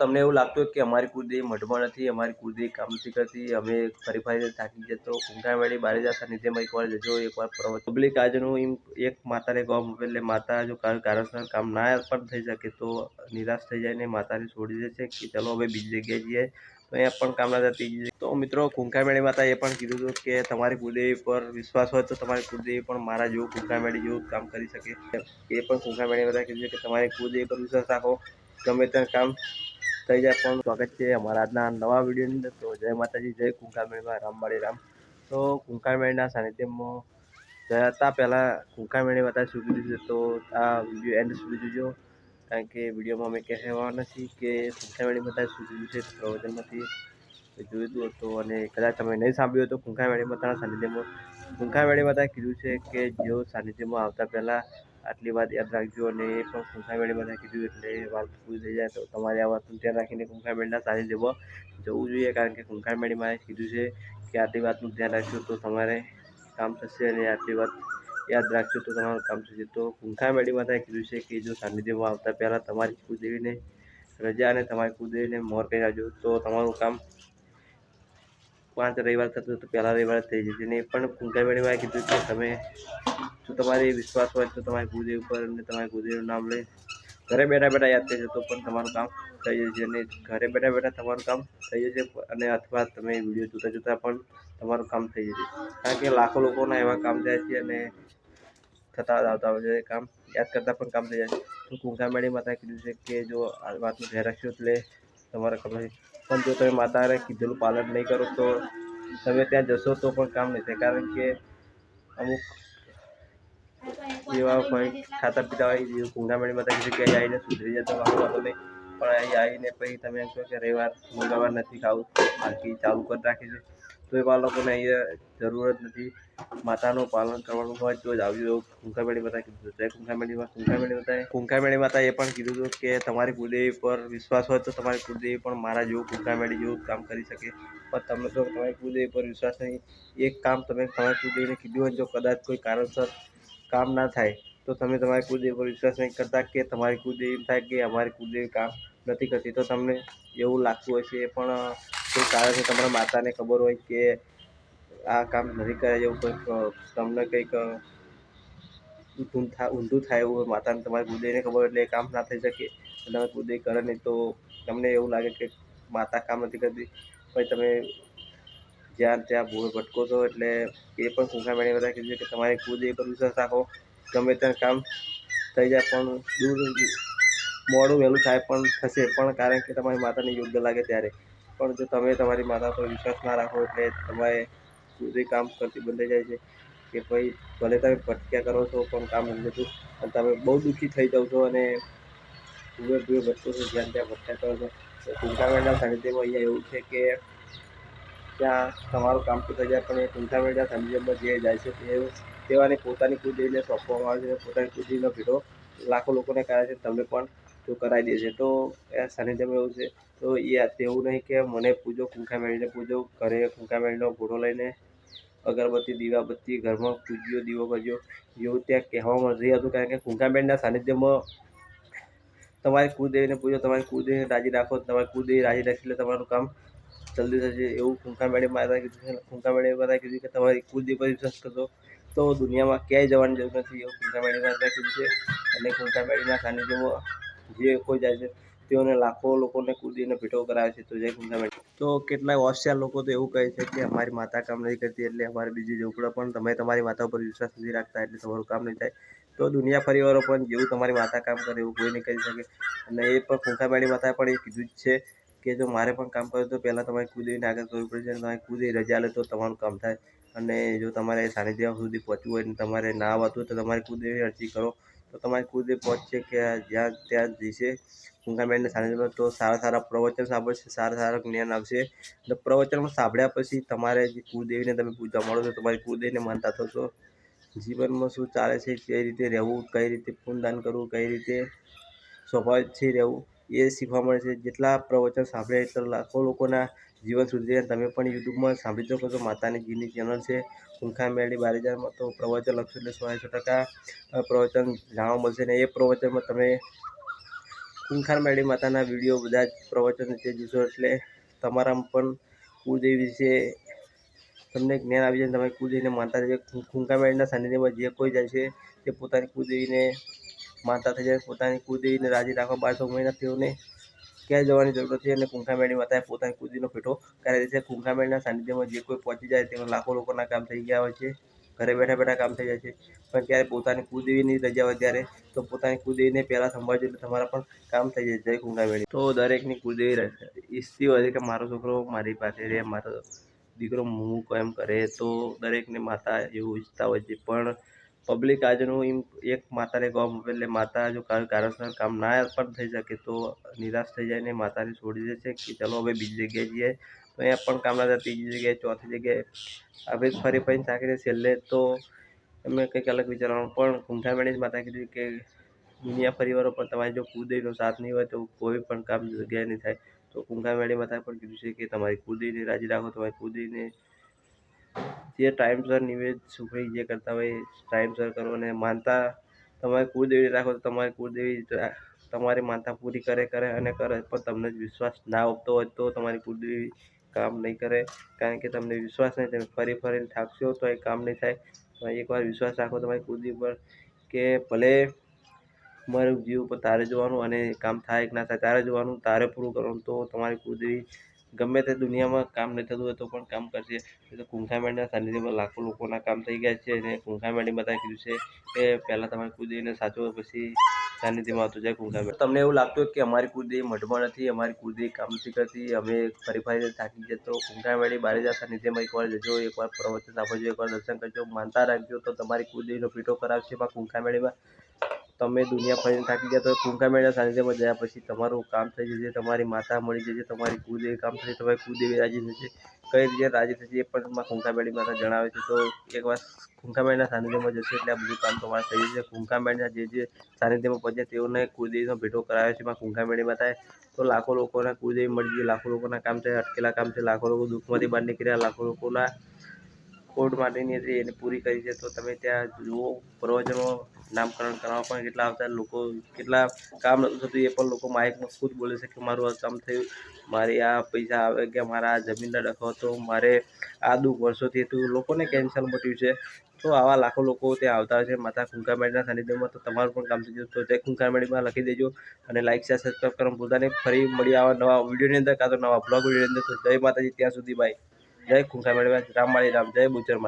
તમને એવું લાગતું હોય કે અમારી કુળદેવી મઢમાં નથી, અમારી કુદરતી કામ નથી કરતી, અમે ફરી ફરી થાકી જઈએ તો કુંકાવાડી બારેજા સાનિધ્યમાં એકવાર જજો, એકવાર પબ્લિક આજનું એમ એક માતાને ગોમ એટલે માતા જો કારણસર કામ ના પણ થઈ શકે તો નિરાશ થઈ જાય ને માતાને છોડી દે છે કે ચલો હવે બીજી જગ્યાએ જઈએ. તો અહીંયા પણ કામ ના થતી તો મિત્રો કુંકામેળી માતા એ પણ કીધું હતું કે તમારી કુળદેવી પર વિશ્વાસ હોય તો તમારી કુળદેવી પણ મારા જેવું કુંકામેળી જેવું કામ કરી શકે. એ પણ કુંકામેળી માતા કીધું કે તમારી કુળદેવી પર વિશ્વાસ રાખો. ગમે ત્યાં કામ થઈ જાય. પણ સ્વાગત છે અમારા આજના નવા વિડીયોની અંદર. તો જય માતાજી, જય કુંકામેળીમાં રામવાળી રામ. તો કુંકામેળના સાનિધ્યમાં હતા. પહેલાં કુંકામેળી માતા સુધી દીધું તો આ વીડિયો એન્ડ સુધી જોજો. કારણ કે વિડીયોમાં અમે કહેવા નથી કે કુંકામેળી બધા શું કીધું છે. પ્રવચનમાંથી જોયું હતું અને કદાચ તમે નહીં સાંભળ્યું તો કુંકામેળી માતાના સાનિધ્યમાં કુંકામેળી માતાએ કીધું છે કે જેઓ સાનિધ્યમાં આવતા પહેલાં આટલી વાત યાદ રાખજો અને એ પણ કુંકામેળી બધા કીધું એટલે વાત પૂરી થઈ જાય તો તમારે આ વાતનું ધ્યાન રાખીને કુંખામેળના સારી જવા જવું જોઈએ કારણ કે કુંકામેળીમાં કીધું છે કે આટલી વાતનું ધ્યાન રાખજો તો તમારે કામ થશે અને આટલી વાત યાદ રાખજો તો તમારું કામ થશે. તો કુંકામેળી માતાએ કીધું છે કે જો સાનિધ્યમાં આવતા પહેલાં તમારી કુદેવીને રજા અને તમારી કુદેવીને મોર કરી રાખજો. તો તમારું કામ પાંચ રવિવાર થતું તો પહેલાં રવિવાર થઈ જશે ને પણ કુંકામેળીમાં કીધું કે તમે જો તમારી વિશ્વાસ હોય તો તમારી કુળદેવી ઉપર અને તમારી કુળદેવીનું નામ લઈ ઘરે બેઠા બેઠા યાદ થઈ જશે તો પણ તમારું કામ થઈ જશે અને ઘરે બેઠા બેઠા તમારું કામ થઈ જશે અને અથવા તમે વીડિયો જોતા જોતા પણ તમારું કામ થઈ જશે કારણ કે લાખો લોકોના એવા કામ થાય છે અને થતા આવતા હોય છે કામ યાદ કરતાં પણ કામ થઈ જાય તો કુંકામેળી માતાએ કીધું છે કે જો આ વાતનું ધ્યાન રાખશો એટલે તમારા કામ થશે પણ જો તમે માતાને કીધેલું પાલન નહીં કરો તો તમે ત્યાં જશો તો પણ કામ નહીં થાય કારણ કે અમુક જેવા કોઈ ખાતા પીતા હોય જેવું કુંડામેળી માતા કીધું કે આવીને સુધરી જતો વાંધો નહીં. પણ અહીં આવીને પછી તમે એમ કહો કે રવિવાર મંગળવાર નથી ખાવું, બાકી ચાલુ કરી રાખી છે તો એવા લોકોને અહીંયા જરૂર જ નથી. માતાનું પાલન કરવાનું હોય તો જ આવ્યું એવું કુંકામેળી માતા કીધું જય કુંકામેળીમાં કુંકામેળી માતાએ કુંકામેળી માતા એ પણ કીધું હતું કે તમારી કુળદેવી પર વિશ્વાસ હોય તો તમારી કુળદેવી પણ મારા જેવું કુંકામેળી જેવું કામ કરી શકે. પણ તમે તો તમારી કુળદેવી પર વિશ્વાસ નહીં. એક કામ તમે તમારી કુળદેવીને કીધું હોય જો કદાચ કોઈ કારણસર કામ ના થાય, તો તમે તમારી કુળદેવી પર વિશ્વાસ નહીં કરતા કે તમારી કુળદેવી એમ થાય કે અમારી કુળદેવી કામ નથી કરતી, તો તમને એવું લાગતું હોય છે એ પણ કોઈ કારણ છે તમારા માતાને ખબર હોય કે આ કામ નથી કરે એવું કંઈક તમને કંઈક ઊંધું થાય ઊંધું થાય એવું માતાને તમારી કુળદેવીને ખબર એટલે એ કામ ના થઈ શકે તમે કુળદેવી કરે નહીં તો તમને એવું લાગે કે માતા કામ નથી કરતી, પછી તમે જ્યાં ત્યાં ભૂલ ભટકો છો એટલે એ પણ કુંકામેળી બધા કીધું કે તમારે ખુદ એ પર વિશ્વાસ રાખો, ગમે ત્યાં કામ થઈ જાય પણ દૂર મોડું વહેલું થાય પણ થશે. પણ કારણ કે તમારી માતાને યોગ્ય લાગે ત્યારે. પણ જો તમે તમારી માતા પર વિશ્વાસ ના રાખો એટલે તમારે કુળદેવી કામ કરતી બંધ જાય છે. કે ભાઈ, ભલે તમે ભટક્યા કરો છો પણ કામ નથી થતું. અને તમે બહુ દુઃખી થઈ જાઓ છો અને દૂરે દૂરે ભટકો છો, જ્યાં ત્યાં ભટક્યા કરો છો. તો કુંકામેળના સાનિધ્યમાં અહીંયા એવું છે કે ત્યાં તમારું કામ તો થઈ જાય પણ એ કુંકામેળના સાનિધ્યમાં જે જાય છે તે તેવાને પોતાની કુદરીને સોંપવામાં આવે છે પોતાની કુદરીનો ભેટો લાખો લોકોને કરાવે છે, તમને પણ તો કરાવી દે છે. તો એ સાનિધ્યમાં એવું છે, તો એ તેવું નહીં કે મને પૂજો કુંકામેળીને પૂજો, ઘરે કુંખા મેળીનો ઘોડો લઈને અગરબત્તી, દીવાબત્તી, ઘરમાં પૂજ્યો, દીવો કરજો એવું ત્યાં કહેવામાં રહ્યું હતું કારણ કે કુંકામેળના સાનિધ્યમાં તમારી કુળદેવીને પૂજો, તમારી કુળદેવીને રાજી રાખો, તમારી કુળદેવી રાજી રાખી એટલે તમારું કામ જલ્દી થશે એવું કુંકામેળી માતા કીધું છે. કુંકામેળી માતા કીધું કે તમારી કુળદેવી પર વિશ્વાસ કરશો તો દુનિયામાં ક્યાંય જવાની જરૂર નથી એવું કુંકામેળી માતા કીધું છે. અને કુંકામેળીના સાનિધ્યમાં જે કોઈ જાય છે, તેઓને લાખો લોકોને કુદીને ભેટો કરાવે છે. તો જય કુંકામેળી તો કેટલાય હોશિયાર લોકો તો એવું કહે છે કે અમારી માતા કામ નહીં કરતી એટલે અમારે બીજી જવું પણ તમે તમારી માતા ઉપર વિશ્વાસ નથી રાખતા એટલે તમારું કામ નહીં થાય. તો દુનિયા પરિવારો પણ જેવું તમારી માતા કામ કરે એવું કોઈ નહીં કરી શકે. અને એ પણ કુંકામેળી માતા પણ એ કીધું જ છે. કે જો મારે પણ કામ કરવું તો પહેલાં તમારે કૂદીને આગળ કરવું પડશે અને તમારી કૂદી રજા લે તો તમારું કામ થાય. અને જો તમારે સાનિધ્ય સુધી પહોંચવું હોય અને તમારે ના આવતું તો તમારે કુળદેવી અરજી કરો. તો તમારે કુળદેવી પહોંચશે કે જ્યાં ત્યાં જશે કુંકામેળને સાનિધ્યમાં તો સારા સારા પ્રવચન સાંભળશે, સારા સારા જ્ઞાન આવશે અને પ્રવચનમાં સાંભળ્યા પછી તમારે જે કુળદેવીને તમે પૂજા મળો છો, તમારી કુદેવીને માનતા થશો. જીવનમાં શું ચાલે છે, કઈ રીતે રહેવું, કઈ રીતે ખૂનદાન કરવું, કઈ રીતે સ્વભાવથી રહેવું? એ શીખવા મળે છે. જેટલા પ્રવચન સાંભળ્યા એટલા લાખો લોકોના જીવન સુધરી તમે પણ યુટ્યુબમાં સાંભળી શકો છો. માતાની જીની ચેનલ છે. કુંખા મેળી બારીજારમાં તો પ્રવચન લખશો એટલે સો સો ટકા પ્રવચન જાણવા મળશે ને એ પ્રવચનમાં તમે ખૂંખાર મેળી માતાના વીડિયો બધા જ પ્રવચન તે જોશો એટલે તમારામાં પણ કુળદેવી વિશે તમને જ્ઞાન આવી જાય તમે કુળદેવીને માનતા રહેજો. ખૂંખાર મેળીના સાનિધ્યમાં જે કોઈ જાય છે તે પોતાની કુળદેવીને માનતા થઈ જાય પોતાની કુદીને રાજી રાખવા બાર મહિના તેઓને ક્યાંય જવાની જરૂર નથી અને ખૂંખાર માતાએ પોતાની કુદીનો પેઠો કરાવી દે છે ખૂંખાર સાનિધ્યમાં જે કોઈ પહોંચી જાય તેમાં લાખો લોકોના કામ થઈ ગયા હોય છે. ઘરે બેઠા બેઠા કામ થઈ જાય છે. પણ ત્યારે પોતાની કુદેવીની રજા હોય ત્યારે તો પોતાની કુદેવીને પહેલાં સંભાળજો એટલે તમારા પણ કામ થઈ જાય. જય ખૂંખાર તો દરેકની કુદેવી ઈચ્છતી હોય છે કે મારો છોકરો મારી પાસે રહે, મારો દીકરો હું એમ કરે તો દરેકને માતા એવું ઈચ્છતા હોય છે. પણ પબ્લિક આજનું એમ એક માતાને ગમ એટલે માતા જો કારણસર કામ ના પણ થઈ શકે તો નિરાશ થઈ જાય ને માતાને છોડી દે છે કે ચલો હવે બીજી જગ્યાએ જઈએ. તો અહીંયા પણ કામ ના થાય, ત્રીજી જગ્યાએ, ચોથી જગ્યાએ. હવે ફરી ફરીને થાકીને છેલ્લે તો એમને કંઈક અલગ વિચારવાનું. પણ કુંઠા જ માતા કીધું કે દુનિયા પરિવારો પણ તમારી જો કુળદેવીનો સાથ નહીં હોય તો કોઈ પણ કામ જગ્યાએ નહીં થાય. તો મેળી માતાએ પણ કીધું છે કે તમારી કુળદેવીને રાજી રાખો, તમારી કુળદેવીને જે ટાઈમસર નિવેદ સુખડી જે કરતા હોય ટાઈમસર કરો અને માનતા તમારી કુળદેવી રાખો તો તમારી કુળદેવી તમારી માનતા પૂરી કરે કરે અને કરે, પણ તમને જ વિશ્વાસ ના આવતો હોય તો તમારી કુળદેવી કામ નહીં કરે. કારણ કે તમને વિશ્વાસ નહીં, તમે ફરી ફરીને થાકશો તો એ કામ નહીં થાય. તમે એકવાર વિશ્વાસ રાખો તમારી કુળદેવી પર કે ભલે મારું જીવ પર તારે જોવાનું અને કામ થાય કે ના થાય, તારે જોવાનું, તારે પૂરું કરવાનું તો તમારી કુળદેવી ગમે તે દુનિયામાં કામ નહીં થતું હોય તો પણ કામ કરશે એ તો કુંખામેળના સાનિધ્યમાં લાખો લોકોના કામ થઈ ગયા છે અને કુંખામેળી બતાવી કીધું છે કે પહેલાં તમારે કુળદેવીને સાચવો પછી સાનિધ્યમાં આવતું જાય કુંખામેડ તમને એવું લાગતું કે અમારી કુળદેવી મઢમાં નથી, અમારી કુળદેવી કામ નથી કરતી, અમે ફરી ફરી થાકી જાય તો કુંખામેળી બારેજા સાનિધ્યમાં એકવાર જજો, એકવાર પ્રવચન આપજો, એકવાર દર્શન કરજો, માનતા રાખજો તો તમારી કુળદેવીનો પીઠો કરાવશે એમાં કુંખામેળીમાં તમે દુનિયા ફરીને થાકી ગયા તો કુંકામેળા સાનિધ્યમાં ગયા પછી તમારું કામ થઈ જશે, તમારી માતા મળી જશે, તમારી કુદેવી કામ થશે તમારી કુદેવી રાજી થશે. કઈ રીતે રાજી થશે એ પણ કુંકામેળી માતા જણાવે છે. તો એકવાર કુંકામેળના સાનિધ્યમાં જશે એટલે આ બધું કામ તમારે થઈ જશે. કુંકામેળના જે જે સાનિધ્યમાં પહોંચ્યા તેઓને કુદેવીનો ભેટો કરાવે છે માં કુંકામેળી માતાએ. તો લાખો લોકોના કુદેવી મળી ગઈ લાખો લોકોના કામ છે અટકેલા કામ છે લાખો લોકો દુઃખમાંથી બહાર નીકળ્યા, લાખો લોકોના કોડ માટેની હતી એને પૂરી કરી છે, તો તમે ત્યાં જુઓ, પ્રવચનો નામકરણ કરવા પણ કેટલા આવતા લોકો, કેટલા કામ નહોતું થતું એ પણ લોકો માઇકમાં ખુદ બોલે છે કે મારું આ કામ થયું, મારે આ પૈસા આવે કે મારા આ જમીનના ડખો હતો, મારે આ દુઃખ વર્ષોથી હતું, લોકોને કેન્સર મટ્યું છે. તો આવા લાખો લોકો ત્યાં આવતા હોય છે, માતા કુંકામેળના સાનિધ્યમાં તો તમારું પણ કામ થઈ જશે તો જય કુંકામેળીમાં લખી દેજો અને લાઇક શેર સબસ્ક્રાઈબ કરવા ભૂલતા ફરી મળી આવા નવા વિડીયોની અંદર, કાં તો નવા બ્લોગ વિડીયોની અંદર. તો જય માતાજી, ત્યાં સુધી બાય જય કુંકામેળીમાં રામ માળી રામ જય બુચર